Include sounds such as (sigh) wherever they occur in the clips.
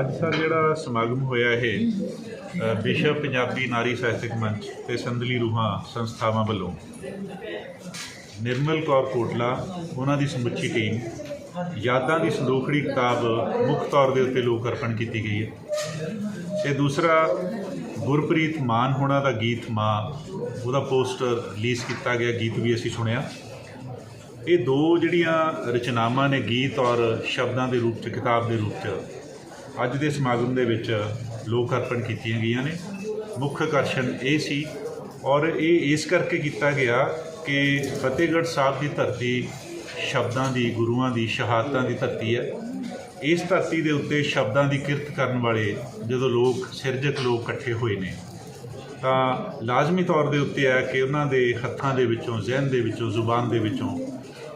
ਅੱਜ ਸਰ ਜਿਹੜਾ ਸਮਾਗਮ ਹੋਇਆ ਇਹ ਵਿਸ਼ਵ ਪੰਜਾਬੀ ਨਾਰੀ ਸਾਹਿਤਕ ਮੰਚ ਤੇ ਸੰਦਲੀ ਰੂਹਾਂ ਸੰਸਥਾਵਾਂ ਵੱਲੋਂ ਨਿਰਮਲ ਕੌਰ ਕੋਟਲਾ, ਉਹਨਾਂ ਦੀ ਸਮੁੱਚੀ ਟੀਮ, ਯਾਦਾਂ ਦੀ ਸੰਦੋਖੜੀ ਕਿਤਾਬ ਮੁੱਖ ਤੌਰ ਦੇ ਉੱਤੇ ਲੋਕ ਅਰਪਣ ਕੀਤੀ ਗਈ ਹੈ। ਤੇ ਦੂਸਰਾ, ਗੁਰਪ੍ਰੀਤ ਮਾਨ ਹੋਣਾ ਦਾ ਗੀਤ ਮਾਂ, ਉਹਦਾ ਪੋਸਟਰ ਰਿਲੀਜ਼ ਕੀਤਾ ਗਿਆ, ਗੀਤ ਵੀ ਅਸੀਂ ਸੁਣਿਆ। ਇਹ ਦੋ ਜਿਹੜੀਆਂ ਰਚਨਾਵਾਂ ਨੇ ਗੀਤ ਔਰ ਸ਼ਬਦਾਂ ਦੇ ਰੂਪ ਚ, ਕਿਤਾਬ ਦੇ ਰੂਪ ਚ, ਅੱਜ ਦੇ ਸਮਾਗਮ ਦੇ ਵਿੱਚ ਲੋਕ ਅਰਪਣ ਕੀਤੀਆਂ ਗਈਆਂ ਨੇ। ਮੁੱਖ ਆਕਰਸ਼ਣ ਇਹ ਸੀ ਔਰ ਇਹ ਇਸ ਕਰਕੇ ਕੀਤਾ ਗਿਆ ਕਿ ਫਤਿਹਗੜ੍ਹ ਸਾਹਿਬ ਦੀ ਧਰਤੀ ਸ਼ਬਦਾਂ ਦੀ, ਗੁਰੂਆਂ ਦੀ, ਸ਼ਹਾਦਤਾਂ ਦੀ ਧਰਤੀ ਹੈ। ਇਸ ਧਰਤੀ ਦੇ ਉੱਤੇ ਸ਼ਬਦਾਂ ਦੀ ਕਿਰਤ ਕਰਨ ਵਾਲੇ ਜਦੋਂ ਲੋਕ, ਸਿਰਜਕ ਲੋਕ ਇਕੱਠੇ ਹੋਏ ਨੇ, ਤਾਂ ਲਾਜ਼ਮੀ ਤੌਰ ਦੇ ਉੱਤੇ ਹੈ ਕਿ ਉਹਨਾਂ ਦੇ ਹੱਥਾਂ ਦੇ ਵਿੱਚੋਂ, ਜ਼ਿਹਨ ਦੇ ਵਿੱਚੋਂ, ਜ਼ੁਬਾਨ ਦੇ ਵਿੱਚੋਂ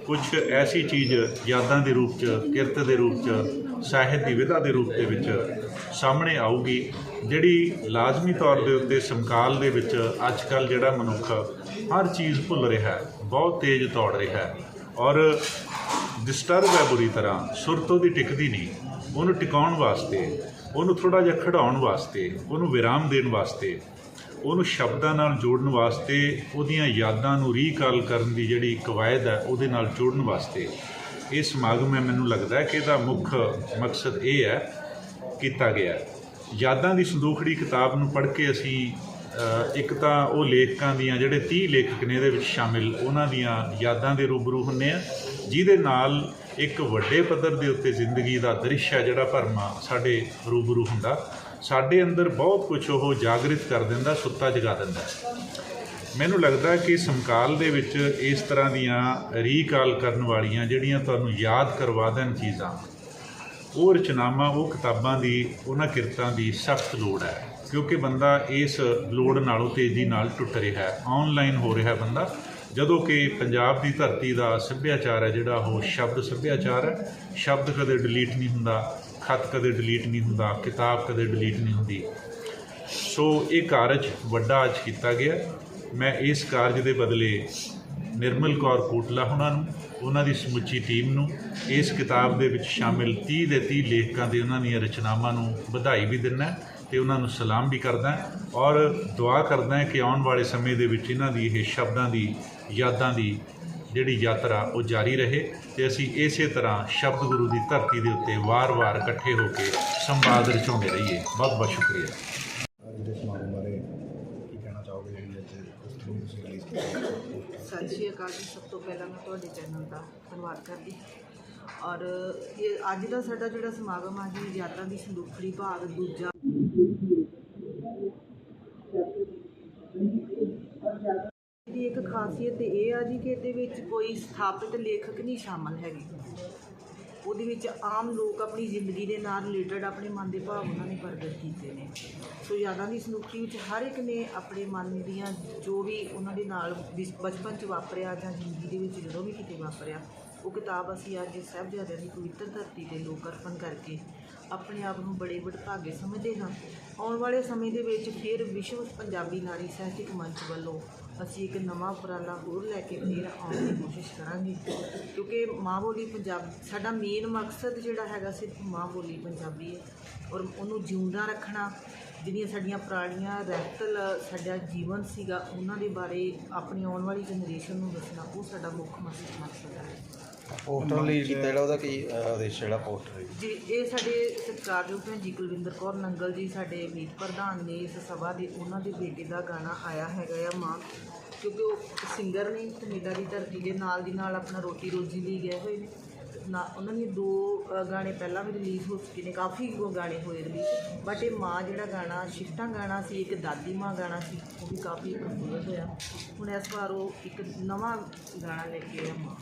ਕੁਝ ਐਸੀ ਚੀਜ਼ ਯਾਦਾਂ ਦੇ ਰੂਪ 'ਚ, ਕਿਰਤ ਦੇ ਰੂਪ 'ਚ, ਸਾਹਿਤ ਦੀ ਵਿਧਾ ਦੇ ਰੂਪ ਦੇ ਵਿੱਚ ਸਾਹਮਣੇ ਆਊਗੀ, ਜਿਹੜੀ ਲਾਜ਼ਮੀ ਤੌਰ ਦੇ ਉੱਤੇ ਸਮਕਾਲ ਦੇ ਵਿੱਚ ਅੱਜ ਕੱਲ ਜਿਹੜਾ ਮਨੁੱਖ ਹਰ ਚੀਜ਼ ਭੁੱਲ ਰਿਹਾ ਹੈ, ਬਹੁਤ ਤੇਜ਼ ਦੌੜ ਰਿਹਾ ਹੈ ਔਰ ਡਿਸਟਰਬ ਹੈ ਬੁਰੀ ਤਰ੍ਹਾਂ ਸੁਰਤ ਉਹਦੀ ਟਿਕਦੀ ਨਹੀਂ, ਉਹਨੂੰ ਟਿਕਾਉਣ ਵਾਸਤੇ, ਉਹਨੂੰ ਥੋੜਾ ਜਿਹਾ ਖੜਾਉਣ ਵਾਸਤੇ, ਉਹਨੂੰ ਵਿਰਾਮ ਦੇਣ ਵਾਸਤੇ ਉਹਨੂੰ ਸ਼ਬਦਾਂ ਨਾਲ ਜੋੜਨ ਵਾਸਤੇ, ਉਹਦੀਆਂ ਯਾਦਾਂ ਨੂੰ ਰੀਕਾਲ ਕਰਨ ਦੀ ਜਿਹੜੀ ਕਵਾਇਦ ਹੈ, ਉਹਦੇ ਨਾਲ ਜੋੜਨ ਵਾਸਤੇ। ਇਹ ਸਮਾਗਮ ਹੈ, ਮੈਨੂੰ ਲੱਗਦਾ ਹੈ ਕਿ ਇਹਦਾ ਮੁੱਖ ਮਕਸਦ ਇਹ ਹੈ, ਕੀਤਾ ਗਿਆ ਯਾਦਾਂ ਦੀ ਸੰਦੂਖੜੀ ਕਿਤਾਬ ਨੂੰ ਪੜ੍ਹ ਕੇ ਅਸੀਂ ਇੱਕ ਤਾਂ ਉਹ ਲੇਖਕਾਂ ਦੀਆਂ, ਜਿਹੜੇ 30 ਲੇਖਕ ਨੇ ਇਹਦੇ ਵਿੱਚ ਸ਼ਾਮਿਲ, ਉਹਨਾਂ ਦੀਆਂ ਯਾਦਾਂ ਦੇ ਰੂਬਰੂ ਹੁੰਨੇ ਆ ਜਿਹਦੇ ਨਾਲ ਇੱਕ ਵੱਡੇ ਪੱਧਰ ਦੇ ਉੱਤੇ ਜ਼ਿੰਦਗੀ ਦਾ ਦ੍ਰਿਸ਼ ਹੈ ਜਿਹੜਾ ਭਰਮਾ ਸਾਡੇ ਰੂਬਰੂ ਹੁੰਦਾ। ਸਾਡੇ ਅੰਦਰ ਬਹੁਤ ਕੁਝ ਉਹ ਜਾਗਰਿਤ ਕਰ ਦਿੰਦਾ, ਸੁੱਤਾ ਜਗਾ ਦਿੰਦਾ ਮੈਨੂੰ ਲੱਗਦਾ ਕਿ ਸਮਕਾਲ ਦੇ ਵਿੱਚ ਇਸ ਤਰ੍ਹਾਂ ਦੀਆਂ ਰੀਕਾਲ ਕਰਨ ਵਾਲੀਆਂ ਜਿਹੜੀਆਂ ਤੁਹਾਨੂੰ ਯਾਦ ਕਰਵਾ ਦੇਣ ਚੀਜ਼ਾਂ, ਉਹ ਰਚਨਾਵਾਂ, ਉਹ ਕਿਤਾਬਾਂ ਦੀ, ਉਹਨਾਂ ਕਿਰਤਾਂ ਦੀ ਸਖਤ ਲੋੜ ਹੈ। ਕਿਉਂਕਿ ਬੰਦਾ ਇਸ ਲੋੜ ਨਾਲੋਂ ਤੇਜ਼ੀ ਨਾਲ ਟੁੱਟ ਰਿਹਾ ਹੈ। ਆਨਲਾਈਨ ਹੋ ਰਿਹਾ ਬੰਦਾ, ਜਦੋਂ ਕਿ ਪੰਜਾਬ ਦੀ ਧਰਤੀ ਦਾ ਸੱਭਿਆਚਾਰ ਹੈ ਜਿਹੜਾ ਉਹ ਸ਼ਬਦ ਸੱਭਿਆਚਾਰ ਹੈ। ਸ਼ਬਦ ਕਦੇ ਡਿਲੀਟ ਨਹੀਂ ਹੁੰਦਾ। ਖਤ ਕਦੇ ਡਿਲੀਟ ਨਹੀਂ ਹੁੰਦਾ, ਕਿਤਾਬ ਕਦੇ ਡਿਲੀਟ ਨਹੀਂ ਹੁੰਦੀ। ਸੋ ਇਹ ਕਾਰਜ ਵੱਡਾ ਅੱਜ ਕੀਤਾ ਗਿਆ। ਮੈਂ ਇਸ ਕਾਰਜ ਦੇ ਬਦਲੇ ਨਿਰਮਲ ਕੌਰ ਕੋਟਲਾ ਉਹਨਾਂ ਨੂੰ, ਉਹਨਾਂ ਦੀ ਸਮੁੱਚੀ ਟੀਮ ਨੂੰ, ਇਸ ਕਿਤਾਬ ਦੇ ਵਿੱਚ ਸ਼ਾਮਿਲ 30 ਦੇ 30 ਲੇਖਕਾਂ ਦੇ ਉਹਨਾਂ ਦੀਆਂ ਰਚਨਾਵਾਂ ਨੂੰ ਵਧਾਈ ਵੀ ਦਿੰਦਾ ਤੇ ਉਹਨਾਂ ਨੂੰ ਸਲਾਮ ਵੀ ਕਰਦਾ ਔਰ ਦੁਆ ਕਰਦਾ ਕਿ ਆਉਣ ਵਾਲੇ ਸਮੇਂ ਦੇ ਵਿੱਚ ਇਹਨਾਂ ਦੀ ਇਹ ਸ਼ਬਦਾਂ ਦੀ, ਯਾਦਾਂ ਦੀ ਜਿਹੜੀ ਯਾਤਰਾ ਉਹ ਜਾਰੀ ਰਹੇ ਤੇ ਅਸੀਂ ਇਸੇ ਤਰ੍ਹਾਂ ਸ਼ਬਦ ਗੁਰੂ ਦੀ ਧਰਤੀ ਦੇ ਉੱਤੇ ਵਾਰ-ਵਾਰ ਇਕੱਠੇ ਹੋ ਕੇ ਸੰਵਾਦ ਰਚਾਉਂਦੇ ਰਹੀਏ। ਬਹੁਤ ਬਹੁਤ ਸ਼ੁਕਰੀਆ। ਅੱਜ ਦੇ ਸਮਾਗਮ ਬਾਰੇ ਕੀ ਕਹਿਣਾ ਚਾਹੋਗੇ ਜਿਹੜੀ ਅੱਜ ਉਸ ਨੂੰ ਤੁਸੀਂ ਰਿਲੀਜ਼ ਕੀਤਾ? ਸਤਿ ਸ਼੍ਰੀ ਅਕਾਲ ਜੀ। ਸਭ ਤੋਂ ਪਹਿਲਾਂ ਮੈਂ ਤੁਹਾਡੇ ਚੈਨਲ ਦਾ ਧੰਨਵਾਦ ਕਰਦੀ ਔਰ ਇਹ ਅੱਜ ਦਾ ਸਾਡਾ ਜਿਹੜਾ ਸਮਾਗਮ ਆ ਜੀ ਯਾਤਰਾ ਦੀ ਸੰਦੂਖੜੀ ਭਾਗ ਦੂਜਾ ਖਾਸੀਅਤ ਇਹ ਆ ਜੀ ਕਿ ਇਹਦੇ ਵਿੱਚ ਕੋਈ ਸਥਾਪਿਤ ਲੇਖਕ ਨਹੀਂ ਸ਼ਾਮਲ ਹੈਗੇ। ਉਹਦੇ ਵਿੱਚ ਆਮ ਲੋਕ ਆਪਣੀ ਜ਼ਿੰਦਗੀ ਦੇ ਨਾਲ ਰਿਲੇਟਡ ਆਪਣੇ ਮਨ ਦੇ ਭਾਵ ਉਹਨਾਂ ਨੇ ਪ੍ਰਗਟ ਕੀਤੇ ਨੇ। ਸੋ ਯਾਦਾਂ ਦੀ ਸੰਦੂਖੜੀ ਵਿੱਚ ਹਰ ਇੱਕ ਨੇ ਆਪਣੇ ਮਨ ਦੀਆਂ ਜੋ ਵੀ ਉਹਨਾਂ ਦੇ ਨਾਲ ਬਚਪਨ 'ਚ ਵਾਪਰਿਆ ਜਾਂ ਜ਼ਿੰਦਗੀ ਦੇ ਵਿੱਚ ਜਦੋਂ ਵੀ ਕਿਤੇ ਵਾਪਰਿਆ, ਉਹ ਕਿਤਾਬ ਅਸੀਂ ਅੱਜ ਸਾਹਿਬਜ਼ਾਦਿਆਂ ਦੀ ਪਵਿੱਤਰ ਧਰਤੀ ਤੇ ਲੋਕ ਅਰਪਣ ਕਰਕੇ ਆਪਣੇ ਆਪ ਨੂੰ ਬੜੇ ਵਡਭਾਗੇ ਸਮਝਦੇ ਹਾਂ। ਆਉਣ ਵਾਲੇ ਸਮੇਂ ਦੇ ਵਿੱਚ ਫਿਰ ਵਿਸ਼ਵ ਪੰਜਾਬੀ ਨਾਰੀ ਸਾਹਿਤਕ ਮੰਚ ਵੱਲੋਂ ਅਸੀਂ ਇੱਕ ਨਵਾਂ ਉਪਰਾਲਾ ਹੋਰ ਲੈ ਕੇ ਫਿਰ ਆਉਣ ਦੀ ਕੋਸ਼ਿਸ਼ ਕਰਾਂਗੇ। ਕਿਉਂਕਿ ਮਾਂ ਬੋਲੀ ਪੰਜਾਬ, ਸਾਡਾ ਮੇਨ ਮਕਸਦ ਜਿਹੜਾ ਹੈਗਾ ਸਿਰਫ ਮਾਂ ਬੋਲੀ ਪੰਜਾਬੀ ਹੈ ਔਰ ਉਹਨੂੰ ਜਿਉਂਦਾ ਰੱਖਣਾ, ਜਿਹੜੀਆਂ ਸਾਡੀਆਂ ਪੁਰਾਣੀਆਂ ਰਹਿਤਲ ਸਾਡਾ ਜੀਵਨ ਸੀਗਾ, ਉਹਨਾਂ ਦੇ ਬਾਰੇ ਆਪਣੀ ਆਉਣ ਵਾਲੀ ਜਨਰੇਸ਼ਨ ਨੂੰ ਦੱਸਣਾ, ਉਹ ਸਾਡਾ ਮੁੱਖ ਮਕਸਦ ਮਕਸਦ ਹੈ। ਪੋਸਟਰ ਰਿਲੀਜ਼ ਕੀਤਾ ਜਿਹੜਾ ਉਹਦਾ ਕੀ ਅਹ, ਉਦੇਸ਼ ਜਿਹੜਾ ਪੋਸਟਰ ਹੈ ਜੀ। ਇਹ ਸਾਡੇ ਸਤਿਕਾਰਯੋਗ ਭੈਣ ਜੀ ਕੁਲਵਿੰਦਰ ਕੌਰ ਨੰਗਲ ਜੀ ਸਾਡੇ ਮੀਤ ਪ੍ਰਧਾਨ ਨੇ ਇਸ ਸਭਾ ਦੇ ਉਹਨਾਂ ਦੇ ਬੇਟੇ ਦਾ ਗਾਣਾ ਆਇਆ ਹੈਗਾ ਆ ਮਾਂ। ਕਿਉਂਕਿ ਉਹ ਸਿੰਗਰ ਨੇ ਕੈਨੇਡਾ ਦੀ ਧਰਤੀ ਦੇ ਨਾਲ ਦੀ ਨਾਲ ਆਪਣਾ ਰੋਟੀ ਰੋਜੀ ਲਈ ਗਏ ਹੋਏ ਨੇ। ਨਾ ਉਹਨਾਂ ਨੇ ਦੋ ਅ, ਗਾਣੇ ਪਹਿਲਾਂ ਵੀ ਰਿਲੀਜ਼ ਹੋ ਚੁੱਕੇ ਨੇ ਕਾਫੀ ਉਹ ਗਾਣੇ ਹੋਏ ਰਿਲੀਜ਼ ਬਟ ਇਹ ਮਾਂ ਜਿਹੜਾ ਗਾਣਾ ਸ਼ਿਫਟਾਂ ਗਾਣਾ ਸੀ ਇੱਕ ਦਾਦੀ ਮਾਂ ਗਾਣਾ ਸੀ ਉਹ ਵੀ ਕਾਫੀ ਖੂਬਸੂਰਤ ਹੋਇਆ। ਹੁਣ ਇਸ ਵਾਰ ਉਹ ਇੱਕ ਨਵਾਂ ਗਾਣਾ ਲੈ ਕੇ ਆਇਆ ਮਾਂ।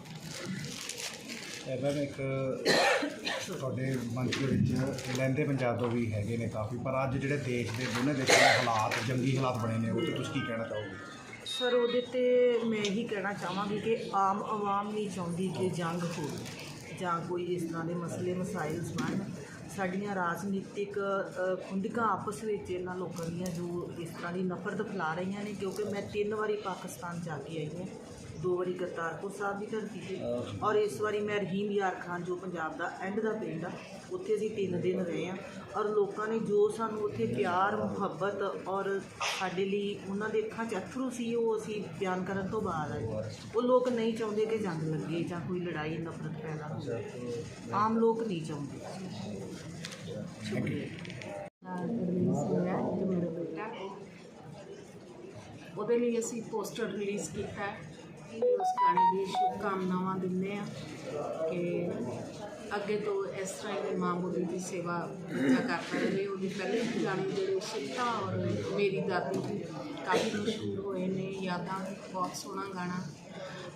(coughs) ਐਵੇਂ ਇੱਕ ਤੁਹਾਡੇ ਮੰਚ ਦੇ ਵਿੱਚ ਲਹਿੰਦੇ ਪੰਜਾਬ ਤੋਂ ਵੀ ਹੈਗੇ ਨੇ ਕਾਫੀ ਪਰ ਅੱਜ ਜਿਹੜੇ ਦੇਸ਼ ਦੇ ਦੋਨੇ ਦੇਸ਼ਾਂ ਦੇ ਹਾਲਾਤ ਜੰਗੀ ਹਾਲਾਤ ਬਣੇ ਨੇ ਉਹ ਤੇ ਤੁਸੀਂ ਕੀ ਕਹਿਣਾ ਚਾਹੋਗੇ? ਸਰ ਉਹਦੇ ਤੇ ਮੈਂ ਇਹੀ ਕਹਿਣਾ ਚਾਹਾਂਗੀ ਕਿ ਆਮ ਆਵਾਮ ਨਹੀਂ ਚਾਹੁੰਦੀ ਕਿ ਜੰਗ ਹੋਵੇ ਜਾਂ ਕੋਈ ਇਸ ਤਰ੍ਹਾਂ ਦੇ ਮਸਲੇ ਮਸਾਇਲ ਸਮਾਨ ਸਾਡੀਆਂ ਰਾਜਨੀਤਿਕ ਅ, ਖੁੰਦਕਾਂ ਆਪਸ ਵਿੱਚ ਇਹਨਾਂ ਲੋਕਾਂ ਦੀਆਂ ਜੋ ਇਸ ਤਰ੍ਹਾਂ ਦੀ ਨਫ਼ਰਤ ਫੈਲਾ ਰਹੀਆਂ ਨੇ ਕਿਉਂਕਿ ਮੈਂ ਤਿੰਨ ਵਾਰੀ ਪਾਕਿਸਤਾਨ ਜਾ ਕੇ ਆਈ ਹਾਂ। ਦੋ ਵਾਰੀ ਕਰਤਾਰਪੁਰ ਸਾਹਿਬ ਦੀ ਧਰਤੀ ਤੇ। ਔਰ ਇਸ ਵਾਰੀ ਮੈਂ ਰਹੀਮ ਯਾਰ ਖਾਨ ਜੋ ਪੰਜਾਬ ਦਾ ਐਂਡ ਦਾ ਪਿੰਡ ਆ ਉੱਥੇ ਅਸੀਂ ਤਿੰਨ ਦਿਨ ਰਹੇ ਆ ਔਰ ਲੋਕਾਂ ਨੇ ਜੋ ਸਾਨੂੰ ਉੱਥੇ ਪਿਆਰ ਮੁਹੱਬਤ ਔਰ ਸਾਡੇ ਲਈ ਉਹਨਾਂ ਦੇ ਅੱਖਾਂ 'ਚ ਅਥਰੂ ਸੀ ਉਹ ਅਸੀਂ ਬਿਆਨ ਕਰਨ ਤੋਂ ਬਾਅਦ ਆਏ। ਉਹ ਲੋਕ ਨਹੀਂ ਚਾਹੁੰਦੇ ਕਿ ਜੰਗ ਲੱਗੇ ਜਾਂ ਕੋਈ ਲੜਾਈ ਨਫ਼ਰਤ ਪੈਦਾ ਹੋਵੇ। ਆਮ ਲੋਕ ਨਹੀਂ ਚਾਹੁੰਦੇ। ਬੇਟਾ ਉਹਦੇ ਲਈ ਅਸੀਂ ਪੋਸਟਰ ਰਿਲੀਜ਼ ਕੀਤਾ ਹੈ ਤੇ ਉਸ ਗਾਣੇ ਦੀ ਸ਼ੁਭਕਾਮਨਾਵਾਂ ਦਿੰਦੇ ਆ ਕਿ ਅੱਗੇ ਤੋਂ ਇਸ ਤਰ੍ਹਾਂ ਹੀ ਮਾਂ ਬੋਲੀ ਦੀ ਸੇਵਾ ਬੱਚਾ ਕਰਦਾ ਰਹੇ ਉਹਦੇ ਪਹਿਲੇ ਵੀ ਗਾਣੇ ਜਿਹੜੇ ਸਿੱਧਾ ਔਰ ਮੇਰੀ ਦਾਦੀ ਜੀ, ਕਾਫੀ ਮਸ਼ਹੂਰ ਹੋਏ ਨੇ। ਯਾਦਾਂ, ਬਹੁਤ ਸੋਹਣਾ ਗਾਣਾ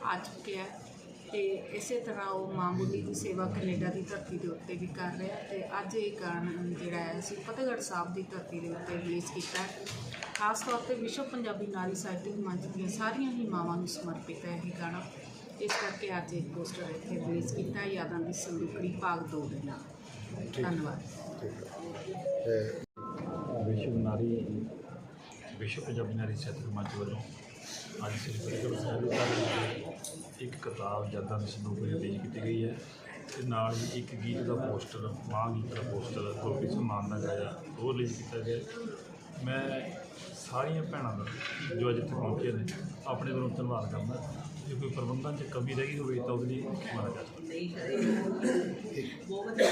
ਆ ਚੁੱਕਿਆ ਹੈ। ਤੇ ਇਸੇ ਤਰ੍ਹਾਂ ਉਹ ਮਾਂ ਬੋਲੀ ਦੀ ਸੇਵਾ ਕੈਨੇਡਾ ਦੀ ਧਰਤੀ ਦੇ ਉੱਤੇ ਵੀ ਕਰ ਰਿਹਾ ਤੇ ਅੱਜ ਇਹ ਗਾਣਾ ਜਿਹੜਾ ਹੈ ਅਸੀਂ ਫਤਿਹਗੜ੍ਹ ਸਾਹਿਬ ਦੀ ਧਰਤੀ ਦੇ ਉੱਤੇ ਰਿਲੀਜ਼ ਕੀਤਾ ਹੈ। ਖਾਸ ਤੌਰ ਤੇ ਵਿਸ਼ਵ ਪੰਜਾਬੀ ਨਾਰੀ ਸਾਹਿਤਕ ਮੰਚ ਦੀਆਂ ਸਾਰੀਆਂ ਹੀ ਮਾਵਾਂ ਨੂੰ ਸਮਰਪਿਤ ਹੈ ਇਹ ਗਾਣਾ। ਇਸ ਕਰਕੇ ਅੱਜ ਇਹ ਪੋਸਟਰ ਇੱਥੇ ਰਿਲੀਜ਼ ਕੀਤਾ ਯਾਦਾਂ ਦੀ ਸੰਦੂਕੜੀ ਭਾਗ 2 ਦੇ ਨਾਲ। ਧੰਨਵਾਦ। ਵਿਸ਼ਵ ਨਾਰੀ ਵਿਸ਼ਵ ਪੰਜਾਬੀ ਨਾਰੀ ਸਾਹਿਤਕ ਮੰਚ ਵੱਲੋਂ ਅੱਜ ਸ੍ਰੀ ਗੁਰੂ ਸਾਹਿਬ ਦੇ ਇੱਕ ਕਿਤਾਬ ਯਾਦਾਂ ਦੀ ਸੰਦੂਕ ਰਿਲੀਜ਼ ਕੀਤੀ ਗਈ ਹੈ ਤੇ ਨਾਲ ਹੀ ਇੱਕ ਗੀਤ ਦਾ ਪੋਸਟਰ ਮਾਂ ਗੀਤ ਦਾ ਪੋਸਟਰ ਗੁਰਪ੍ਰੀਤ ਸਨਮਾਨ ਦਾ ਗਾਇਆ, ਉਹ ਰਿਲੀਜ਼ ਕੀਤਾ ਗਿਆ ਮੈਂ ਸਾਰੀਆਂ ਭੈਣਾਂ ਦਾ ਜੋ ਅੱਜ ਇੱਥੇ ਪਹੁੰਚੇ ਨੇ, ਆਪਣੇ ਵੱਲੋਂ ਧੰਨਵਾਦ ਕਰਦਾ। ਜੇ ਕੋਈ ਪ੍ਰਬੰਧਨ 'ਚ ਕਮੀ ਰਹੀ ਗਈ ਹੋਵੇ ਤਾਂ ਉਹਦੇ ਲਈ ਮਾਰਾ ਜਾ ਸਕਦਾ ਨਹੀਂ। ਬਹੁਤ ਵਧੀਆ